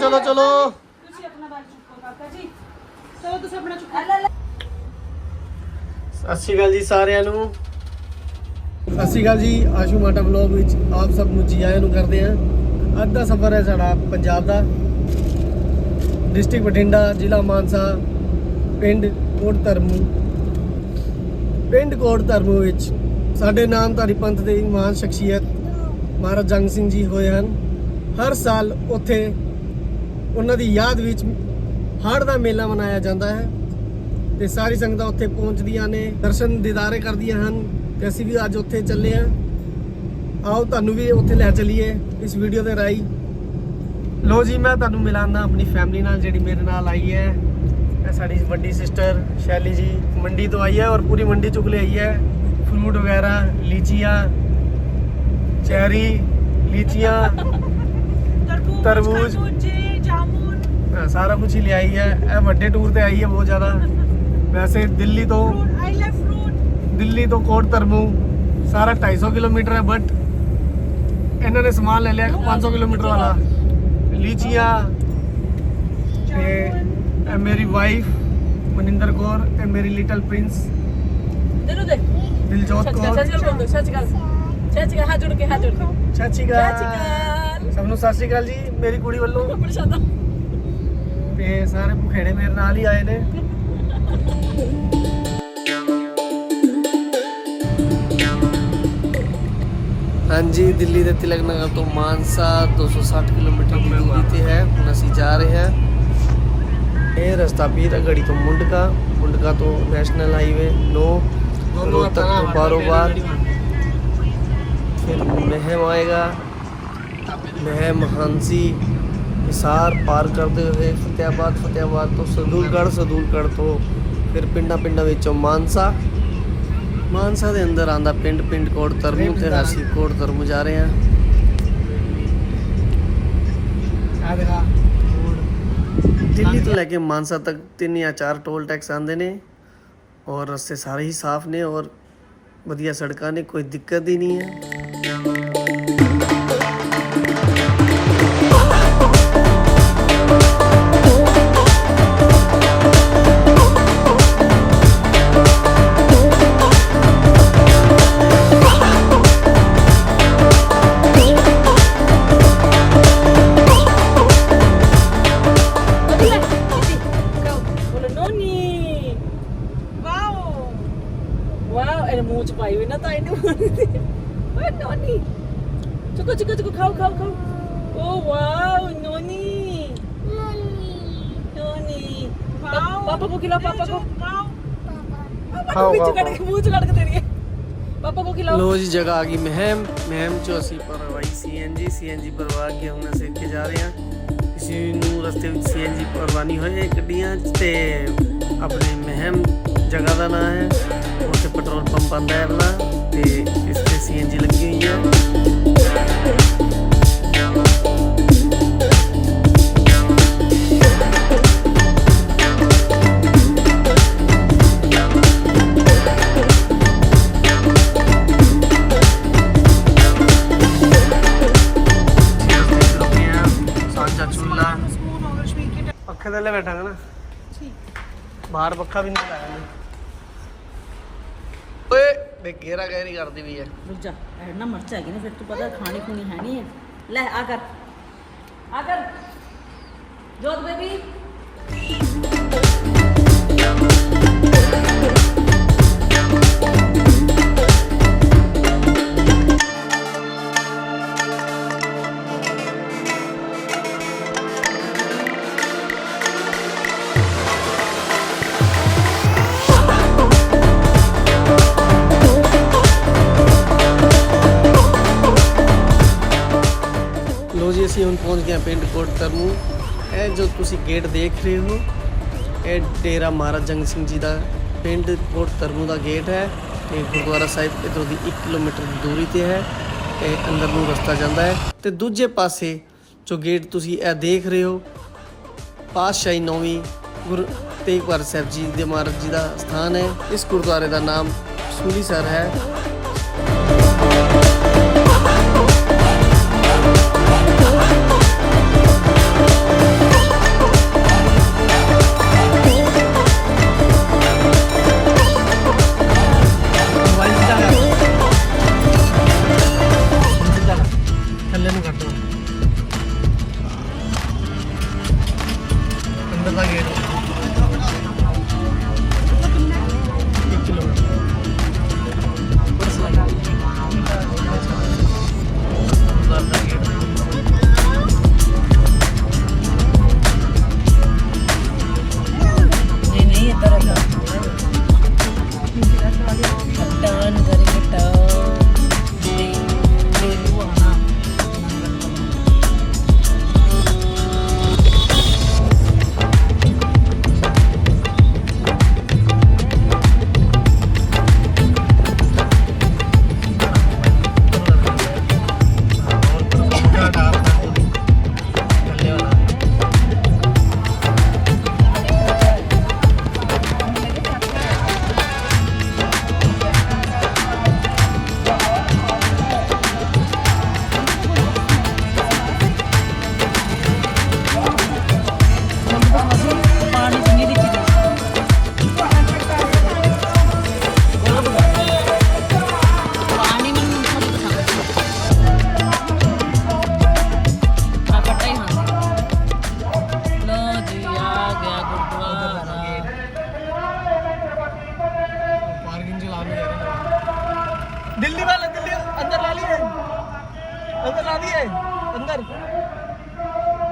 ਚਲੋ ਚਲੋ। ਤੁਸੀਂ ਆਪਣਾ ਬੈਗ ਚੁੱਕੋ ਕਾਕਾ ਜੀ। ਚਲੋ ਤੁਸੀਂ ਆਪਣਾ ਚੁੱਕੋ। ਲੈ ਲੈ ਸਤਿ ਸ਼੍ਰੀ ਅਕਾਲ ਜੀ ਸਾਰਿਆਂ ਨੂੰ। ਸਤਿ ਸ਼੍ਰੀ ਅਕਾਲ ਜੀ ਆਸ਼ੂ ਮਾਟਾ ਵਲੌਗ ਵਿੱਚ ਆਪ ਸਭ ਨੂੰ ਜੀ ਆਇਆਂ ਨੂੰ ਕਰਦੇ ਹਾਂ ਅੱਜ ਦਾ ਸਫ਼ਰ ਹੈ ਸਾਡਾ ਪੰਜਾਬ ਦਾ। ਡਿਸਟ੍ਰਿਕਟ ਬਠਿੰਡਾ ਜ਼ਿਲ੍ਹਾ ਮਾਨਸਾ ਪਿੰਡ ਕੋਟ ਧਰਮੂ ਪਿੰਡ ਕੋਟ ਧਰਮੂ ਵਿੱਚ ਸਾਡੇ ਨਾਮਧਾਰੀ ਪੰਥ ਦੇ ਮਹਾਨ ਸ਼ਖਸੀਅਤ ਮਹਾਰਾਜ ਜੰਗ ਸਿੰਘ ਜੀ ਹੋਏ ਹਨ। ਹਰ ਸਾਲ ਉੱਥੇ ਉਹਨਾਂ ਦੀ ਯਾਦ ਵਿੱਚ ਹੜ੍ਹ ਦਾ ਮੇਲਾ ਮਨਾਇਆ ਜਾਂਦਾ ਹੈ ਤੇ ਸਾਰੀ ਸੰਗਤਾਂ ਉੱਥੇ ਪਹੁੰਚਦੀਆਂ ਨੇ ਦਰਸ਼ਨ ਦੀਦਾਰੇ ਕਰਦੀਆਂ ਹਨ ਤੇ ਅਸੀਂ ਵੀ ਅੱਜ ਉੱਥੇ ਚੱਲੇ ਹਾਂ। ਆਓ ਤੁਹਾਨੂੰ ਵੀ ਉੱਥੇ ਲੈ ਚੱਲੀਏ ਇਸ ਵੀਡੀਓ ਦੇ ਰਾਹੀਂ। ਲੋ ਜੀ ਮੈਂ ਤੁਹਾਨੂੰ ਮਿਲਾਨਾ ਆਪਣੀ ਫੈਮਿਲੀ ਨਾਲ ਜਿਹੜੀ ਮੇਰੇ ਨਾਲ ਆਈ ਹੈ। ਇਹ ਸਾਡੀ ਵੱਡੀ ਸਿਸਟਰ ਸ਼ੈਲੀ ਜੀ ਮੰਡੀ ਤੋਂ ਆਈ ਹੈ ਔਰ ਪੂਰੀ ਮੰਡੀ ਚੁੱਕ ਲਈ ਆਈ ਹੈ। ਫਰੂਟ ਵਗੈਰਾ ਲੀਚੀਆਂ ਚੈਰੀ ਲੀਚੀਆਂ ਤਰਬੂਜ ਸਾਰਾ ਕੁਝ ਹੀ ਲਿਆਈ ਹੈ। ਇਹ ਵੱਡੇ ਟੂਰ ਤੇ ਆਈ ਹੈ ਬਹੁਤ ਜ਼ਿਆਦਾ। ਵੈਸੇ ਦਿੱਲੀ ਤੋਂ fruit I love fruit Delhi ਤੋਂ ਕੋਟ ਧਰਮੂ ਸਾਰਾ 250 ਕਿਲੋਮੀਟਰ ਹੈ ਬਟ ਇਹਨਾਂ ਨੇ ਸਮਾਨ ਲੈ ਲਿਆ 500 ਕਿਲੋਮੀਟਰ ਵਾਲਾ। ਲੀਚੀਆਂ ਤੇ ਇਹ ਮੇਰੀ ਵਾਈਫ ਮਨਿੰਦਰ ਕੌਰ ਤੇ ਮੇਰੀ ਲਿਟਲ ਪ੍ਰਿੰਸ ਦੇਨੋ ਦੇ। ਦਿਲਜੋਤ ਕੌਰ। ਸੱਚ ਗੱਲ ਸੱਚ ਗੱਲ। ਸੱਚ ਗੱਲ ਹੱਥ ਜੋੜ ਕੇ ਹੱਥ ਜੋੜ ਕੇ। ਸਤਿ ਸ਼੍ਰੀ ਸੱਚ ਅਕਾਲ। ਗੱਲ ਸਭ ਨੂੰ ਸਤਿ ਸ਼੍ਰੀ ਅਕਾਲ ਜੀ ਮੇਰੀ ਕੁੜੀ ਵੱਲੋਂ। ਪ੍ਰਸ਼ਾਦਾ। ਤੇ ਸਾਰੇ ਭੁਖੇੜੇ ਮੇਰੇ ਨਾਲ ਹੀ ਆਏ ਨੇ। ਹਾਂਜੀ ਦਿੱਲੀ ਦੇ ਤਿਲਕ ਨਗਰ ਤੋਂ ਮਾਨਸਾ 260 ਕਿਲੋਮੀਟਰ ਦੀ ਦੂਰੀ ਤੇ ਹੈ। ਹੁਣ ਅਸੀਂ ਜਾ ਰਹੇ ਹਾਂ। ਇਹ ਰਸਤਾ ਪੀਰ ਗੜੀ ਤੋਂ ਮੁੰਡਕਾ ਮੁੰਡਕਾ ਤੋਂ ਨੈਸ਼ਨਲ ਹਾਈਵੇ 9 ਰੋਹਤਕ ਤੋਂ ਬਾਰੋਬਾਰ ਫਿਰ ਮਹਿਮ ਆਏਗਾ। ਮਹਿਮ ਹਾਂਸੀ ਹਿਸਾਰ ਪਾਰ ਕਰਦੇ ਹੋਏ ਫਤਿਆਬਾਦ ਫਤਿਆਬਾਦ ਤੋਂ ਸਦੂਲਗੜ੍ਹ ਸਦੂਲਗੜ੍ਹ ਤੋਂ ਫਿਰ ਪਿੰਡਾਂ ਪਿੰਡਾਂ ਵਿੱਚੋਂ ਮਾਨਸਾ। ਮਾਨਸਾ ਦੇ ਅੰਦਰ ਆਂਦਾ ਪਿੰਡ ਪਿੰਡ ਕੋਟ ਧਰਮੂ ਤੇ ਅਸੀਂ ਕੋਟ ਧਰਮੂ ਜਾ ਰਹੇ ਆ ਦਿੱਲੀ ਤੋਂ ਲੈ ਕੇ ਮਾਨਸਾ ਤੱਕ ਤਿੰਨ ਜਾਂ ਚਾਰ ਟੋਲ ਟੈਕਸ ਆਉਂਦੇ ਨੇ ਔਰ ਰਸਤੇ ਸਾਰੇ ਹੀ ਸਾਫ਼ ਨੇ ਔਰ ਵਧੀਆ ਸੜਕਾਂ ਨੇ ਕੋਈ ਦਿੱਕਤ ਹੀ ਨਹੀਂ ਹੈ। ਵਿੱਚ ਖਾਓ, ਕੱਢ ਕੇ ਮੂੰਹ ਚ ਕੱਢ ਕੇ ਦੇਣੀ ਪਾਪਾ ਕੋ ਖਿਲਾਓ। ਲੋ ਜੀ ਜਗ੍ਹਾ ਆ ਗਈ ਮਹਿਮ। ਮਹਿਮ ਚੋਂ ਅਸੀਂ ਪਰਵਾਈ ਸੀਐਨਜੀ ਸੀਐਨਜੀ ਭਰਵਾ ਕੇ ਹੁਣ ਅਸੀਂ ਅੱਗੇ ਜਾ ਰਹੇ ਹਾਂ। ਕਿਸੇ ਨੂੰ ਰਸਤੇ ਵਿੱਚ ਸੀਐਨਜੀ ਭਰਵਾਨੀ ਹੋਏ ਗੱਡੀਆਂ ਤੇ ਆਪਣੇ ਮਹਿਮ ਜਗ੍ਹਾ ਦਾ ਨਾਮ ਹੈ। ਉੱਥੇ ਪੈਟਰੋਲ ਪੰਪ ਆਂਦਾ ਹੈ ਵਾਲਾ ਤੇ ਇਸ ਤੇ ਸੀਐਨਜੀ ਲੱਗੀ ਹੋਈ ਹੈ ਬਾਹਰ ਪੱਖਾ ਵੀ ਨਹੀਂ ਲਾਇਆ ਓਏ ਦੇ ਘੇਰਾ ਗੈਰੀ ਕਰਦੀ ਵੀ ਹੈ ਰੁਕ ਜਾ ਐ ਨਾ ਮਰਚ ਹੈਗੀ ਨਾ ਫਿਰ ਤੂੰ ਪਤਾ ਖਾਣੀ ਖੂਣੀ ਹੈ ਨਹੀਂ ਹੈ ਲੈ ਆ ਕਰ। ਆ ਕਰ। ਜੋਤ ਬੇਬੀ। ਪਿੰਡ ਕੋਟ ਤਰਮੂ ਇਹ ਜੋ ਤੁਸੀਂ ਗੇਟ ਦੇਖ ਰਹੇ ਹੋ, ਇਹ ਡੇਰਾ ਮਹਾਰਾਜ ਜੰਗ ਸਿੰਘ ਜੀ ਦਾ ਪਿੰਡ ਕੋਟ ਤਰਮੂ ਦਾ ਗੇਟ ਹੈ। ਤੇ ਗੁਰਦੁਆਰਾ ਸਾਹਿਬ ਇੱਧਰੋਂ ਦੀ 1 ਕਿਲੋਮੀਟਰ ਦੀ ਦੂਰੀ ਤੇ ਹੈ। ਤੇ ਅੰਦਰ ਨੂੰ ਰਸਤਾ ਜਾਂਦਾ ਹੈ। ਤੇ ਦੂਜੇ ਪਾਸੇ ਜੋ ਗੇਟ ਤੁਸੀਂ ਇਹ ਦੇਖ ਰਹੇ ਹੋ, ਪਾਤਸ਼ਾਹੀ ਨੌਵੀਂ ਗੁਰੂ ਤੇਗ ਬਹਾਦਰ ਸਾਹਿਬ ਜੀ ਦੇ ਮਹਾਰਾਜ ਜੀ ਦਾ ਸਥਾਨ ਹੈ। ਇਸ ਗੁਰਦੁਆਰੇ ਦਾ ਨਾਮ ਸੂਲੀਸਰ ਹੈ।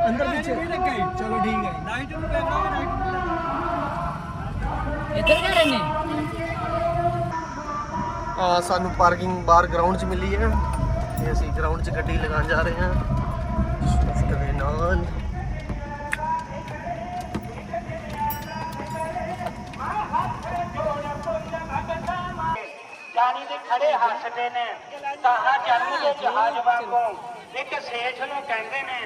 ਅੰਦਰ ਵਿੱਚ ਚਲੋ ਠੀਕ ਹੈ ਰਾਈਟ ਨੂੰ ਪੈਣਾ ਰਾਈਟ ਇੱਧਰ ਕਿਹੜੇ ਨੇ? ਆ ਸਾਨੂੰ ਪਾਰਕਿੰਗ ਬਾਹਰ ਗਰਾਊਂਡ 'ਚ ਮਿਲੀ ਹੈ। ਤੇ ਅਸੀਂ ਗਰਾਊਂਡ 'ਚ ਗੱਡੀ ਲਗਾਉਣ ਜਾ ਰਹੇ ਹਾਂ। ਇਸ ਦੇ ਨਾਲ। ਜਾਨੀ ਦੇ ਖੜੇ ਹੱਸਦੇ ਨੇ। ਤਾਹਾ ਜਨਮ ਦੇ ਜਹਾਜ਼ ਵਾਂਗੂ ਇੱਕ ਸੇਠ ਨੂੰ ਕਹਿੰਦੇ ਨੇ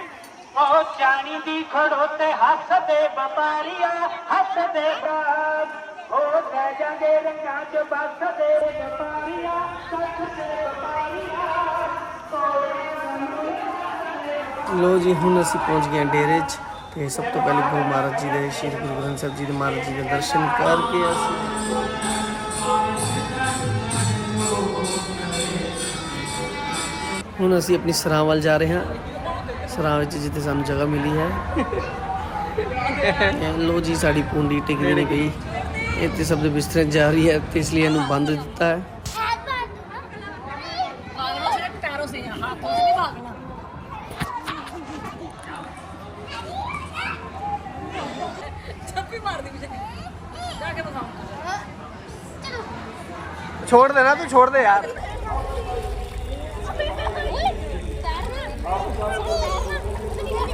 ਉਹ ਜਾਣੀ ਦੀ ਖੜੋਤੇ ਹੱਸਦੇ ਵਪਾਰੀਆ ਹੱਸਦੇ ਬਾਗ ਹੋ ਰਹਿ ਜਾਂਦੇ ਰੰਗਾਂ 'ਚ ਬਸਦੇ ਵਪਾਰੀਆ ਹੱਸਦੇ ਵਪਾਰੀਆ। ਲੋ ਜੀ, ਹੁਣ ਅਸੀਂ ਪਹੁੰਚ ਗਏ ਹਾਂ ਡੇਰੇ 'ਚ ਤੇ ਸਭ ਤੋਂ ਪਹਿਲੇ ਗੁਰੂ ਮਹਾਰਾਜ ਜੀ ਦੇ, ਸ਼੍ਰੀ ਗੁਰੂ ਗ੍ਰੰਥ ਸਾਹਿਬ ਜੀ ਦੇ ਮਹਾਰਾਜ ਜੀ ਦੇ ਦਰਸ਼ਨ ਕਰਕੇ ਅਸੀਂ ਹੁਣ ਅਸੀਂ ਆਪਣੀ ਸਰਾਂ ਵੱਲ ਜਾ ਰਹੇ ਹਾਂ। ਸਰਾਂ ਵਿੱਚ ਜਿੱਥੇ ਸਾਨੂੰ ਜਗ੍ਹਾ ਮਿਲੀ ਹੈ ਇਹ ਲੋ ਜੀ ਸਾਡੀ ਪੁੰਡੀ ਟਿਕਦੀ ਨਹੀਂ ਗਈ ਇੱਥੇ ਸਭ ਦੇ ਬਿਸਤਰੇ ਜਾ ਰਹੀ ਹੈ ਤੇ ਇਸ ਲਈ ਇਹਨੂੰ ਬੰਦ ਦਿੱਤਾ ਹੈ भागना सिर्फ पैरों से है हाथों से नहीं भागना छप्पी मार दी मुझे जाके बताऊंगा छोड़ देना तू छोड़ दे यार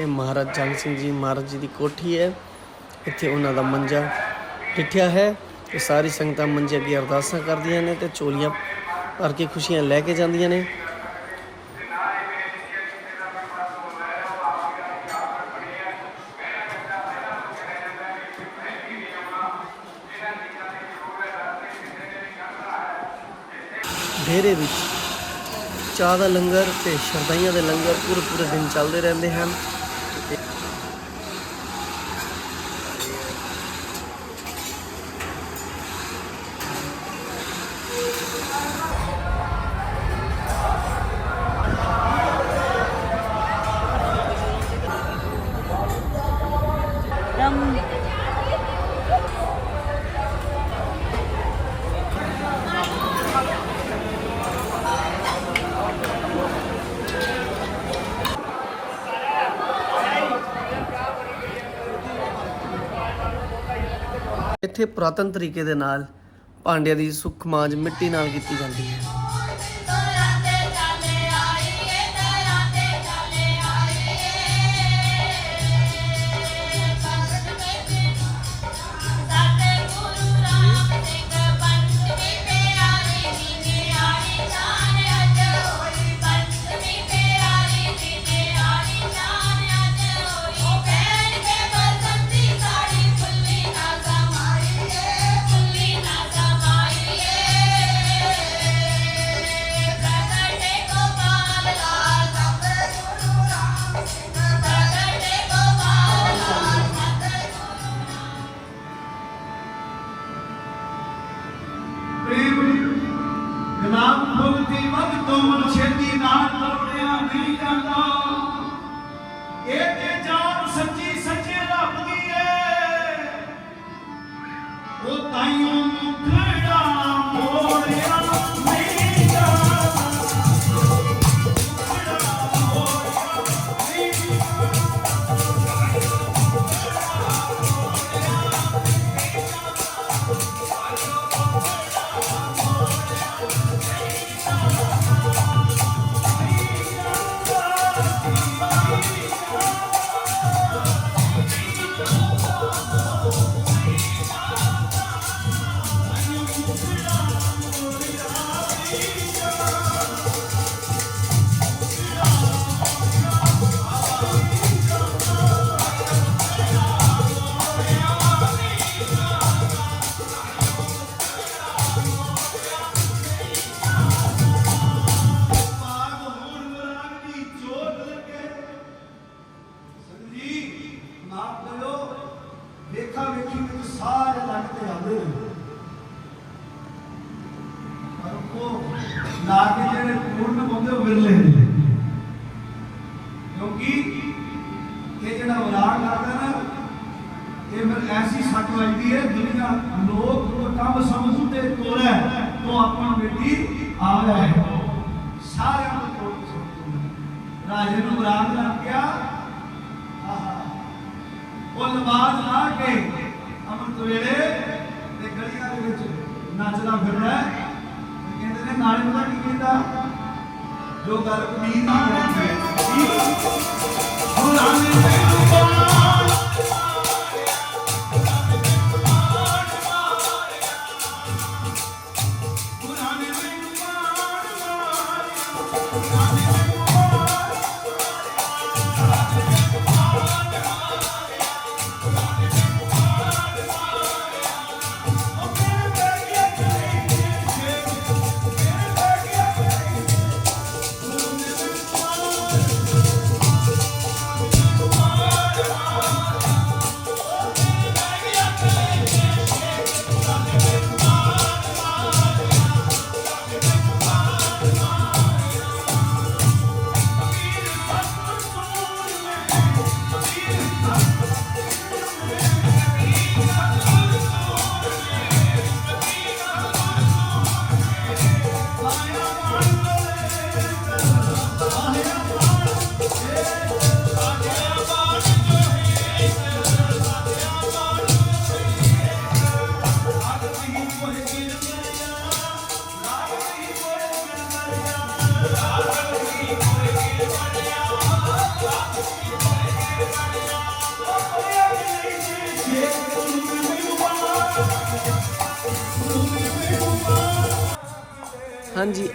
ਇਹ ਮਹਾਰਾਜ ਜੰਗ ਸਿੰਘ ਜੀ, ਮਹਾਰਾਜ ਜੀ ਦੀ ਕੋਠੀ ਹੈ। ਇੱਥੇ ਉਹਨਾਂ ਦਾ ਮੰਜਾ ਡਿੱਠਿਆ ਹੈ। ਤੇ ਸਾਰੀ ਸੰਗਤਾਂ ਮੰਜੇ ਅੱਗੇ ਅਰਦਾਸਾਂ ਕਰਦੀਆਂ ਨੇ ਤੇ ਚੋਲੀਆਂ ਭਰ ਕੇ ਖੁਸ਼ੀਆਂ ਲੈ ਕੇ ਜਾਂਦੀਆਂ ਨੇ। ਡੇਰੇ ਵਿੱਚ ਚਾਹ ਦਾ ਲੰਗਰ ਤੇ ਸ਼ਰਦਾਈਆਂ ਦੇ ਲੰਗਰ ਪੂਰੇ ਪੂਰੇ ਦਿਨ ਚੱਲਦੇ ਰਹਿੰਦੇ ਹਨ। ਇੱਥੇ ਪੁਰਾਤਨ ਤਰੀਕੇ ਦੇ ਨਾਲ ਭਾਂਡਿਆਂ ਦੀ ਸੁੱਖ ਮਾਂਜ ਮਿੱਟੀ ਨਾਲ ਕੀਤੀ ਜਾਂਦੀ ਹੈ। Pai, eu não ਆਪਣਾ ਬੇਟੀ ਆਵੇ ਹੈ ਸਾਰਿਆਂ ਨੂੰ ਤੋੜ ਸੁੱਟੂ ਰਾਜੇ ਨੂੰ ਬਰਾਤ ਲੱਗ ਗਿਆ ਉਹ ਨਮਾਜ਼ ਲਾ ਕੇ ਅੰਮ੍ਰਿਤ ਵੇਲੇ ਤੇ ਗਲੀਆਂ ਦੇ ਵਿੱਚ ਨੱਚਦਾ ਫਿਰਦਾ ਕਹਿੰਦੇ ਨੇ, ਨਾਲੇ ਪਤਾ ਕੀ ਕਹਿੰਦਾ? ਜੋ ਗੱਲ ਕਬੀਰ ਦੀ ਹੈ ਹੁਣ ਆਨੇ ਮੈਨੂੰ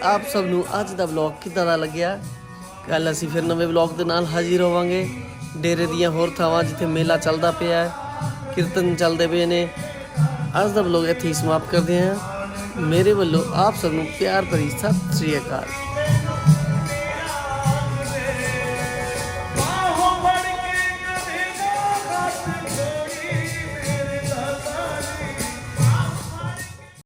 ਆਪ ਸਭ ਨੂੰ ਅੱਜ ਦਾ ਵਲੌਗ ਕਿੱਦਾਂ ਦਾ ਲੱਗਿਆ? ਕੱਲ ਅਸੀਂ ਫਿਰ ਨਵੇਂ ਵਲੌਗ ਦੇ ਨਾਲ ਹਾਜ਼ਰ ਹੋਵਾਂਗੇ। ਡੇਰੇ ਦੀਆਂ ਹੋਰ ਥਾਵਾਂ ਜਿੱਥੇ ਮੇਲਾ ਚੱਲਦਾ ਪਿਆ ਹੈ, ਕੀਰਤਨ ਚੱਲਦੇ ਪਏ ਨੇ। ਅੱਜ ਦਾ ਵਲੌਗ ਇੱਥੇ ਹੀ ਸਮਾਪਤ ਕਰਦੇ ਹਾਂ। ਮੇਰੇ ਵੱਲੋਂ ਆਪ ਸਭ ਨੂੰ ਪਿਆਰ ਭਰੀ ਸਤਿ ਸ੍ਰੀ ਅਕਾਲ।